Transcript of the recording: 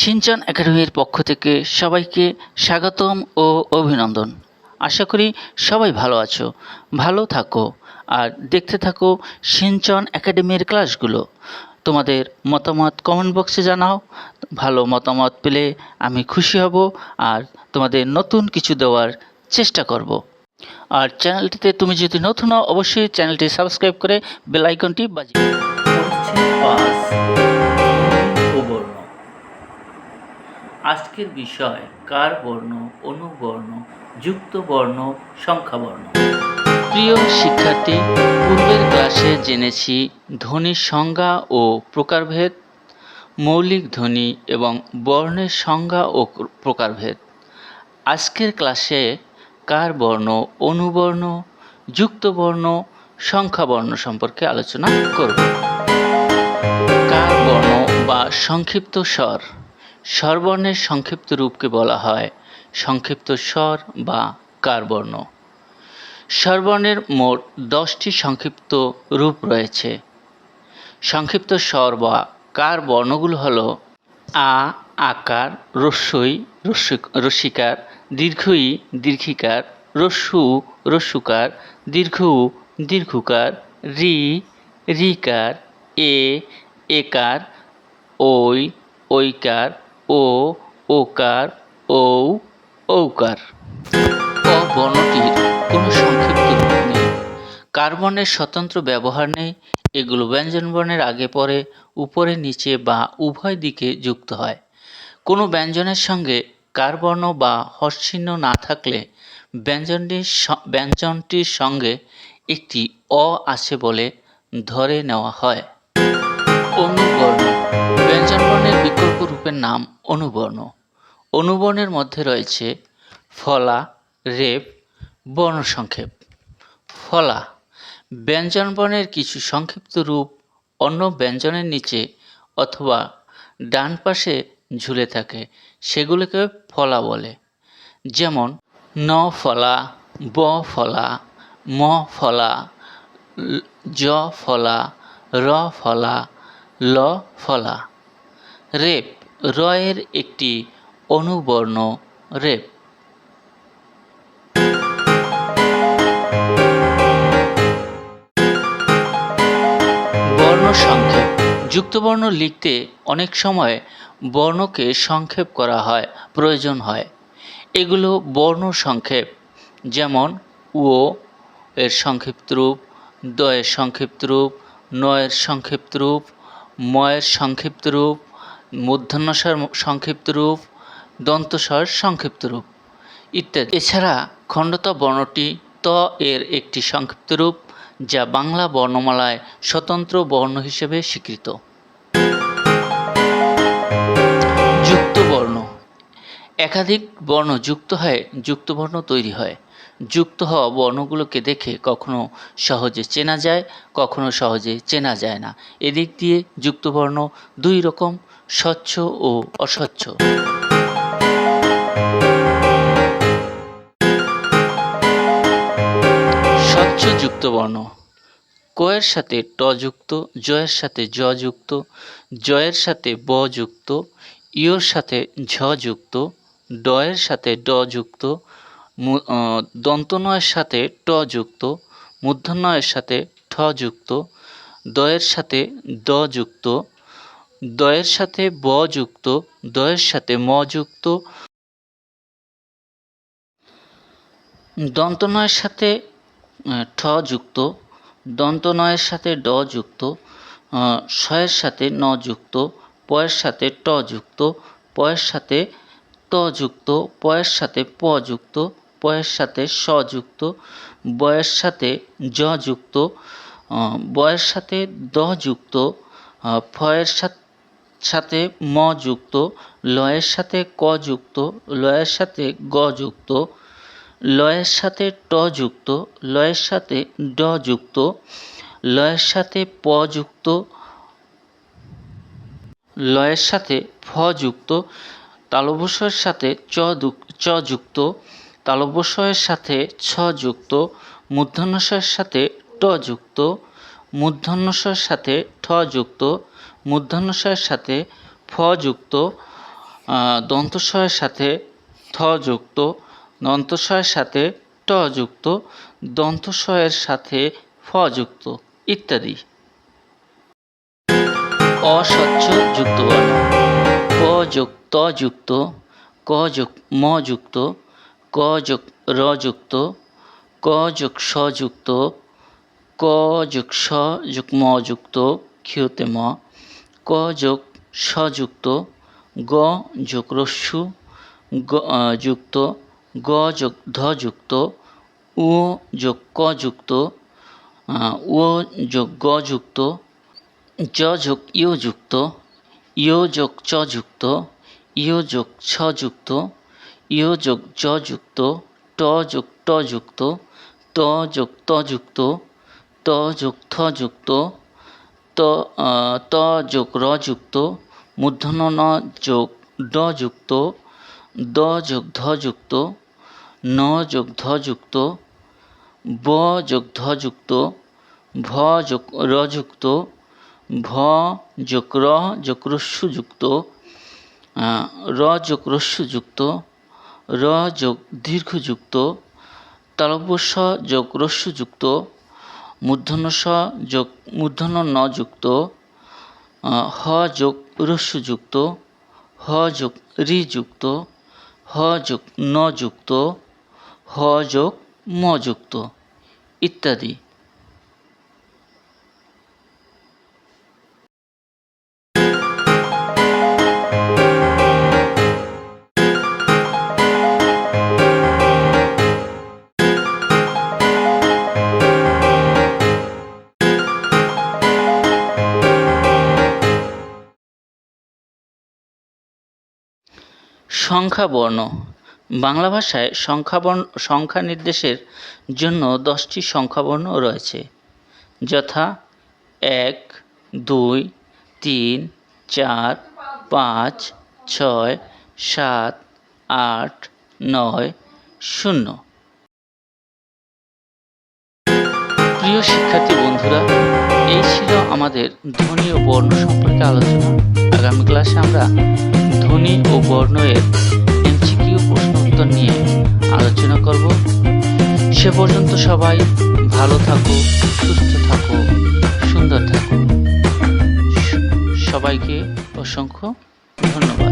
Shinchan একাডেমির পক্ষ থেকে সবাইকে স্বাগতম ও অভিনন্দন। আশা করি সবাই ভালো আছো, ভালো থাকো, আর দেখতে থাকো সিনচন একাডেমির ক্লাসগুলো। তোমাদের মতামত কমেন্ট বক্সে জানাও, ভালো মতামত পেলে আমি খুশি হব আর তোমাদের নতুন কিছু দেওয়ার চেষ্টা করব। আর চ্যানেলটিতে তুমি যদি নতুন হও, অবশ্যই চ্যানেলটি সাবস্ক্রাইব করে বেল আইকনটি বাজিয়ে আজকের বিষয় কার বর্ণ, অনুবর্ণ যুক্ত বর্ণ সংখ্যা বর্ণ প্রিয় শিক্ষার্থী, পূর্বের ক্লাসে জেনেছি ধ্বনির সংজ্ঞা ও প্রকারভেদ, মৌলিক ধ্বনি এবং বর্ণের সংজ্ঞা ও প্রকারভেদ। আজকের ক্লাসে কার বর্ণ, অনুবর্ণ যুক্ত বর্ণ সংখ্যা বর্ণ সম্পর্কে আলোচনা করব। কার বর্ণ বা সংক্ষিপ্ত স্বর? স্বরবর্ণের সংক্ষিপ্ত রূপকে বলা হয় সংক্ষিপ্ত স্বর বা কার বর্ণ স্বরবর্ণের মোট দশটি সংক্ষিপ্ত রূপ রয়েছে। সংক্ষিপ্ত স্বর বা কার বর্ণগুলো হল আ, আকার, রস্যই রস্যি- রস্যিকার, দীর্ঘই, দীর্ঘিকার, রস্যু, রস্যুকার দীর্ঘ দীর্ঘকার, রি, রিকার, এ, একার ওই ঐকার ও ওকার ঔকার। অ বর্ণটির কোনো সংক্ষিপ্ত রূপ নেই। কার্বনের স্বতন্ত্র ব্যবহার নেই, এগুলো ব্যঞ্জনবর্ণের আগে পরে উপরে, নিচে বা উভয় দিকে যুক্ত হয়। কোনো ব্যঞ্জনের সঙ্গে কারবর্ণ বা হর্ষচিহ্ন না থাকলে ব্যঞ্জনটির ব্যঞ্জনটির সঙ্গে একটি অ আছে বলে ধরে নেওয়া হয়। ব্যঞ্জনবর্ণের বিকল্প নাম অনুবর্ণ। অনুবর্ণের মধ্যে রয়েছে ফলা, রেপ, বর্ণসংক্ষেপ। ফলা, ব্যঞ্জনবর্ণের কিছু সংক্ষিপ্ত রূপ অন্য ব্যঞ্জনের নিচে অথবা ডান পাশে ঝুলে থাকে, সেগুলোকে ফলা বলে। যেমন, ন ফলা, ব ফলা, ম ফলা, জ ফলা, র ফলা, ল ফলা। রেপ রয়ের একটি অনুবর্ণ রেপ। বর্ণ সংক্ষেপ। যুক্তবর্ণ লিখতে অনেক সময় বর্ণকে সংক্ষেপ করা হয়, প্রয়োজন হয়। এগুলো বর্ণ সংক্ষেপ, যেমন ও এর সংক্ষিপ্ত রূপ দয়ের সংক্ষিপ্ত রূপ নয়ের সংক্ষিপ্ত রূপ ময়ের সংক্ষিপ্ত রূপ মূর্ধন্যস্বর সংক্ষিপ্ত রূপ দন্তস্বর সংক্ষিপ্ত রূপ ইত্যাদি। এছাড়া খণ্ডত বর্ণটি ত এর একটি সংক্ষিপ্ত রূপ, যা বাংলা বর্ণমালায় স্বতন্ত্র বর্ণ হিসেবে স্বীকৃত। যুক্ত বর্ণ। একাধিক বর্ণ যুক্ত হয়ে, যুক্ত বর্ণ তৈরি হয়। যুক্ত হওয়া বর্ণগুলোকে দেখে কখনো সহজে চেনা যায়, কখনো সহজে চেনা যায় না। এদিক দিয়ে যুক্ত বর্ণ দুই রকম, স্বচ্ছ ও অস্বচ্ছ। স্বচ্ছ যুক্ত বর্ণ। কয়ের সাথে ট যুক্ত, জয়ের সাথে জ যুক্ত, জয়ের সাথে ব যুক্ত, ইয়োর সাথে ঝ যুক্ত, ডয়ের সাথে ড যুক্ত দন্তনয়ের সাথে ট যুক্ত, মূর্ধন্যয়ের সাথে ঠ যুক্ত, দয়ের সাথে দ যুক্ত, দয়ের সাথে ব যুক্ত, দয়ের সাথে ম যুক্ত। দন্তনয়ের সাথে ঠ যুক্ত, দন্তনয়ের সাথে ড যুক্ত শয়ের সাথে ন যুক্ত, পয়ের সাথে ট যুক্ত, পয়ের সাথে ত যুক্ত, পয়ের সাথে প যুক্ত। পয়ের সাথে স যুক্ত বয়ের সাথে জ যুক্ত বয়ের সাথে দ যুক্ত ফয়ের সাথে ম যুক্ত লয়ের সাথে ক যুক্ত লয়ের সাথে গ যুক্ত লয়ের সাথে ট যুক্ত লয়ের সাথে ড যুক্ত লয়ের সাথে প যুক্ত লয়ের সাথে ফ যুক্ত তালবস্যের সাথে চ চ যুক্ত তালবস্যের সাথে ছ যুক্ত মূর্ধন্যস্বরের সাথে ট যুক্ত মূর্ধন্যস্বরের সাথে ঠ যুক্ত মূর্ধন্যস্বরের সাথে ফ যুক্ত দন্তস্বয়ের সাথে থ যুক্ত দন্তস্বয়ের সাথে ট যুক্ত দন্তস্বয়ের সাথে ফ যুক্ত ইত্যাদি। অস্বচ্ছ যুক্ত ক যোগ ত যুক্ত, ক যোগ ম যুক্ত ক যোগ র যুক্ত ক যোগ স যুক্ত ক যোগ স যোগ ম যুক্ত ক্ষিয়তে ম ক যোগ স যুক্ত গ যোগ রস্যু, গ যুক্ত গ যোগ ধ যুক্ত উ যোগ ক যুক্ত ও যোগ গ যুক্ত জ যোগ ইউ যুক্ত ইউ যোগ চ যুক্ত ইউ যোগ ছ যুক্ত ইউ যোগ জ যুক্ত ট যোগ ট যুক্ত ত যোগ ত যুক্ত ত যোগ থ যুক্ত ত ত যোগ র যুক্ত মূর্ধন্য ন যোগ ড যুক্ত দ যোগ ধ যুক্ত ন যোগ ধ যুক্ত ব যোগ ধ যুক্ত ভ যোগ র যুক্ত ভ যোগ র যোগ যুক্ত র যোগ যুক্ত র যোগ দীর্ঘ যুক্ত তালব্য যোগ রস্যু যুক্ত মূর্ধন্য স যোগ, মূর্ধন্য ন যুক্ত হ যোগ রস্যু যুক্ত হ যোগ রি যুক্ত হ যোগ ন যুক্ত, হ যোগ ম যুক্ত ইত্যাদি। সংখ্যা বর্ণ বাংলা ভাষায় সংখ্যা বর্ণ সংখ্যা নির্দেশের জন্য দশটি সংখ্যা বর্ণ রয়েছে। যথা এক, দুই, তিন, চার, পাঁচ, ছয়, সাত, আট, নয়, শূন্য। প্রিয় শিক্ষার্থী বন্ধুরা, এই ছিল আমাদের ধ্বনি ও বর্ণ সম্পর্কে আলোচনা। আগামী ক্লাসে আমরা ধ্বনি ও বর্ণ এর এমসিকিউ প্রশ্ন উত্তর নিয়ে আলোচনা করব। সে পর্যন্ত সবাই ভালো থাকো, সুস্থ থাকো, সুন্দর থাকো। সবাইকে অসংখ্য ধন্যবাদ।